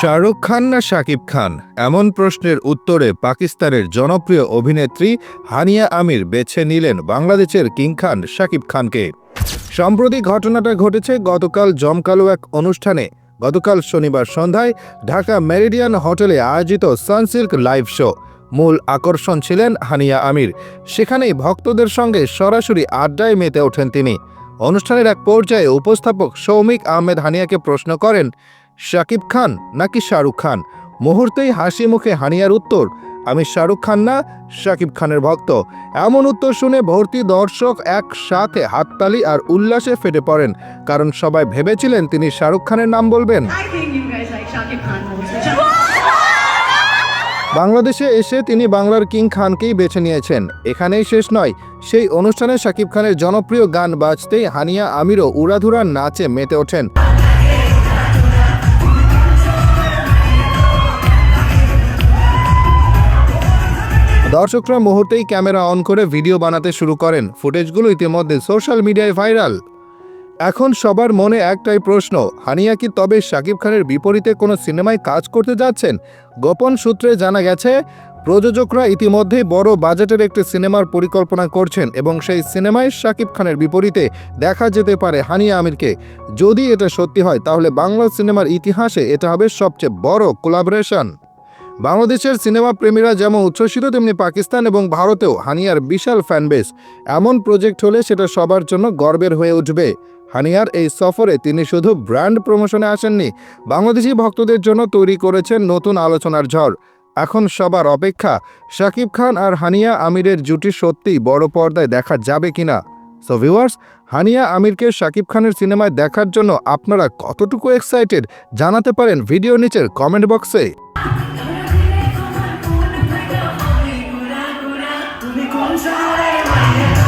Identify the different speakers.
Speaker 1: শাহরুখ খান না শাকিব খান? এমন প্রশ্নের উত্তরে পাকিস্তানের জনপ্রিয় অভিনেত্রী হানিয়া আমির বেছে নিলেন বাংলাদেশের কিং খান শাকিব খানকে। সম্প্রতি ঘটনাটা ঘটেছে গতকাল জমকালো এক অনুষ্ঠানে। গতকাল শনিবার সন্ধ্যায় ঢাকা মেরিডিয়ান হোটেলে আয়োজিত সানসিল্ক লাইভ শো। মূল আকর্ষণ ছিলেন হানিয়া আমির। সেখানেই ভক্তদের সঙ্গে সরাসরি আড্ডায় মেতে ওঠেন তিনি। অনুষ্ঠানের এক পর্যায়ে উপস্থাপক সৌমিক আহমেদ হানিয়াকে প্রশ্ন করেন, শাকিব খান নাকি শাহরুখ খান? মুহূর্তেই হাসি মুখে হানিয়ার উত্তর, আমি শাহরুখ খান না, শাকিব খানের ভক্ত। এমন উত্তর শুনে ভর্তি দর্শক একসাথে হাততালি আর উল্লাসে ফেটে পড়েন, কারণ সবাই ভেবেছিলেন তিনি শাহরুখ খানের নাম বলবেন। বাংলাদেশে এসে তিনি বাংলার কিং খানকেই বেছে নিয়েছেন। এখানেই শেষ নয়, সেই অনুষ্ঠানে শাকিব খানের জনপ্রিয় গান বাজতেই হানিয়া আমিরও উড়াধুরা নাচে মেতে ওঠেন। দর্শকরা মুহূর্তেই ক্যামেরা অন করে ভিডিও বানাতে শুরু করেন। ফুটেজগুলো ইতিমধ্যে সোশ্যাল মিডিয়ায় ভাইরাল। এখন সবার মনে একটাই প্রশ্ন, হানিয়া কি তবে শাকিব খানের বিপরীতে কোনো সিনেমায় কাজ করতে যাচ্ছেন? গোপন সূত্রে জানা গেছে, প্রযোজকরা ইতিমধ্যেই বড় বাজেটের একটি সিনেমার পরিকল্পনা করছেন এবং সেই সিনেমায় শাকিব খানের বিপরীতে দেখা যেতে পারে হানিয়া আমিরকে। যদি এটা সত্যি হয়, তাহলে বাংলা সিনেমার ইতিহাসে এটা হবে সবচেয়ে বড় কোলাবোরেশন। বাংলাদেশের সিনেমা প্রেমীরা যেমন উচ্ছ্বসিত, তেমনি পাকিস্তান এবং ভারতেও হানিয়ার বিশাল ফ্যানবেস। এমন প্রজেক্ট হলে সেটা সবার জন্য গর্বের হয়ে উঠবে। হানিয়ার এই সফরে তিনি শুধু ব্র্যান্ড প্রমোশনে আসেননি, বাংলাদেশি ভক্তদের জন্য তৈরি করেছেন নতুন আলোচনার ঝড়। এখন সবার অপেক্ষা, শাকিব খান আর হানিয়া আমিরের জুটি সত্যিই বড় পর্দায় দেখা যাবে কিনা? সো ভিউয়ার্স হানিয়া আমিরকে শাকিব খানের সিনেমায় দেখার জন্য আপনারা কতটুকু এক্সাইটেড জানাতে পারেন ভিডিও নিচের কমেন্ট বক্সে
Speaker 2: con sale mañana.